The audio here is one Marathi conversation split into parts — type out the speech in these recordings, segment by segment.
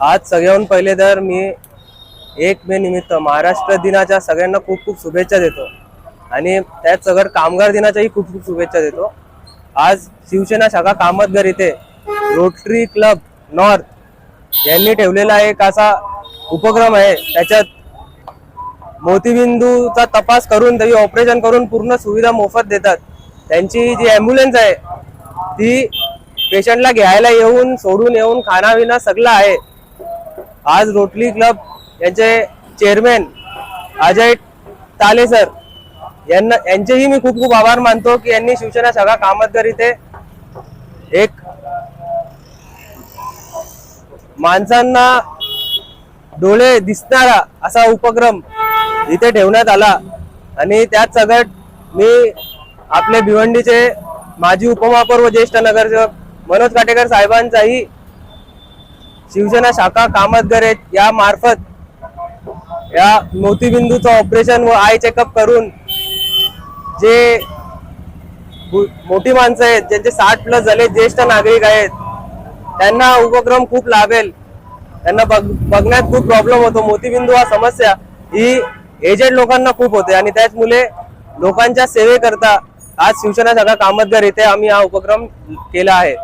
आज सगळ्याहून पहिले तर मी एक मे निमित्त महाराष्ट्र दिनाच्या सगळ्यांना खूप खूप शुभेच्छा देतो. आणि त्यात सगळं कामगार दिनाच्याही खूप खूप शुभेच्छा देतो. आज शिवसेना शाखा कामतगर इथे रोटरी क्लब नॉर्थ यांनी ठेवलेला एक असा उपक्रम आहे. त्याच्यात मोतीबिंदूचा तपास करून त्याची ऑपरेशन करून पूर्ण सुविधा मोफत देतात. त्यांची जी ॲम्ब्युलन्स आहे ती पेशंटला घ्यायला येऊन सोडून येऊन खाना विना सगळं आहे. आज रोटरी क्लब यांचे चेअरमॅन अजय ताले सर यांना यांचेही मी खूप खूप आभार मानतो की यांनी शिवसेना सगळा कामत इथे एक माणसांना डोळे दिसणारा असा उपक्रम इथे ठेवण्यात आला. आणि त्यात सगळ्यात मी आपले भिवंडीचे माजी उपमहापौर व ज्येष्ठ नगरसेवक मनोज काटेकर साहेबांचाही शिवसेना शाखा कामतगर आहेत. या मार्फत या मोतीबिंदूचं ऑपरेशन व आय चेकअप करून जे मोठी माणसं आहेत ज्यांचे साठ प्लस झाले ज्येष्ठ नागरिक आहेत त्यांना उपक्रम खूप लाभेल त्यांना बघ बघण्यात खूप प्रॉब्लेम होतो. मोतीबिंदू हा समस्या ही एजेड लोकांना खूप होते आणि त्याचमुळे लोकांच्या सेवेकरता आज शिवसेना शाखा कामतगर येथे आम्ही हा उपक्रम केला आहे.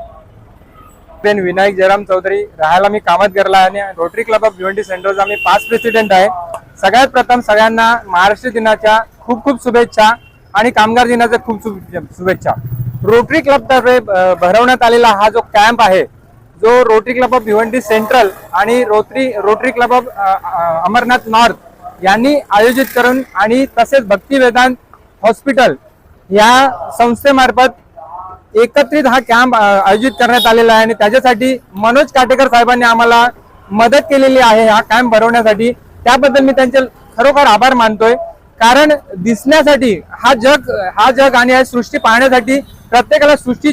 कॅप्टन विनायक जयराम चौधरी राहायला मी कामात गेला आणि रोटरी क्लब ऑफ भिवंडी सेंटरचा मी पाच प्रेसिडेंट आहे. सगळ्यात प्रथम सगळ्यांना महाराष्ट्र दिनाच्या खूप खूप शुभेच्छा आणि कामगार दिनाच्या खूप शुभे- शुभेच्छा. रोटरी क्लबतर्फे भरवण्यात आलेला हा जो कॅम्प आहे जो Rotary club of Bhiwandi central आणि Rotary Rotary club of Amarnath north यांनी आयोजित करून आणि तसेच भक्ती वेदांत हॉस्पिटल या संस्थेमार्फत एकत्रित हा कॅम्प आयोजित करण्यात आलेला आहे आणि त्याच्यासाठी मनोज काटेकर साहेबांनी आम्हाला मदत केलेली आहे हा कॅम्प भरवण्यासाठी. त्याबद्दल मी त्यांचे खरोखर आभार मानतोय. कारण दिसण्यासाठी हा जग हा जग आणि सृष्टी पाहण्यासाठी प्रत्येकाला सृष्टी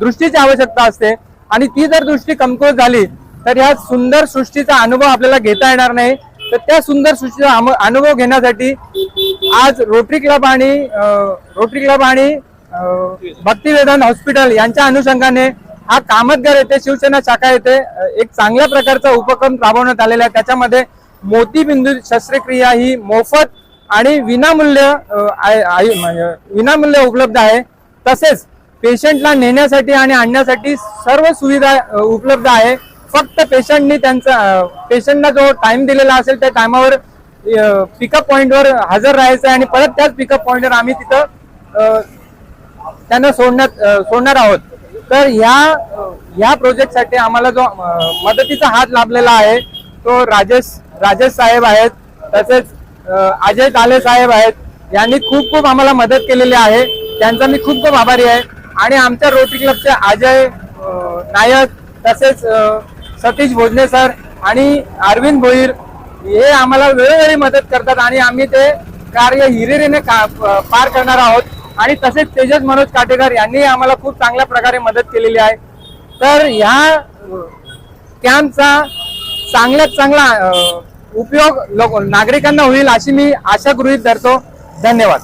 दृष्टीची आवश्यकता असते. आणि ती जर दृष्टी कमकुवत झाली तर ह्या सुंदर सृष्टीचा अनुभव आपल्याला घेता येणार नाही. तर त्या सुंदर सृष्टीचा आम- अनुभव घेण्यासाठी आज रोटरी क्लब आणि रोटरी क्लब आणि भक्तिवेदांत हॉस्पिटल यांच्या अनुषंगाने हा कामतगार येथे शिवसेना शाखा येथे एक चांगल्या प्रकारचा उपक्रम राबवण्यात आलेला आहे. त्याच्यामध्ये मोतीबिंदू शस्त्रक्रिया ही मोफत आणि विनामूल्य म्हणजे विनामूल्य उपलब्ध आहे. तसेच पेशंटला नेण्यासाठी आणि आणण्यासाठी सर्व सुविधा उपलब्ध आहे. फक्त पेशंटनी त्यांचा पेशंटला जो टाइम दिलेला असेल त्या टायमावर पिकअप पॉईंटवर हजर राहायचं आहे आणि परत त्याच पिकअप पॉईंटवर आम्ही तिथं त्यांना सोडण्यात सोडणार आहोत. तर ह्या ह्या प्रोजेक्टसाठी आम्हाला जो मदतीचा हात लाभलेला आहे तो राजेश राजेश साहेब आहेत. तसेच अजय ताले साहेब आहेत. यांनी खूप खूप आम्हाला मदत केलेली आहे. त्यांचा मी खूप खूप आभारी आहे. आणि आमच्या रोटरी क्लबचे अजय नायक तसेच सतीश भोजने सर आणि अरविंद भोईर हे आम्हाला वेळोवेळी मदत करतात आणि आम्ही ते कार्य हिरिरीने पार करणार आहोत. आणि तसेच तेजस मनोज काटेकर यांनी आम्हाला खूप चांगल्या प्रकारे मदत केलेली आहे. तर ह्या कॅम्पचा चांगल्यात चांगला उपयोग लोक नागरिकांना होईल अशी मी आशा गृहीत धरतो. धन्यवाद.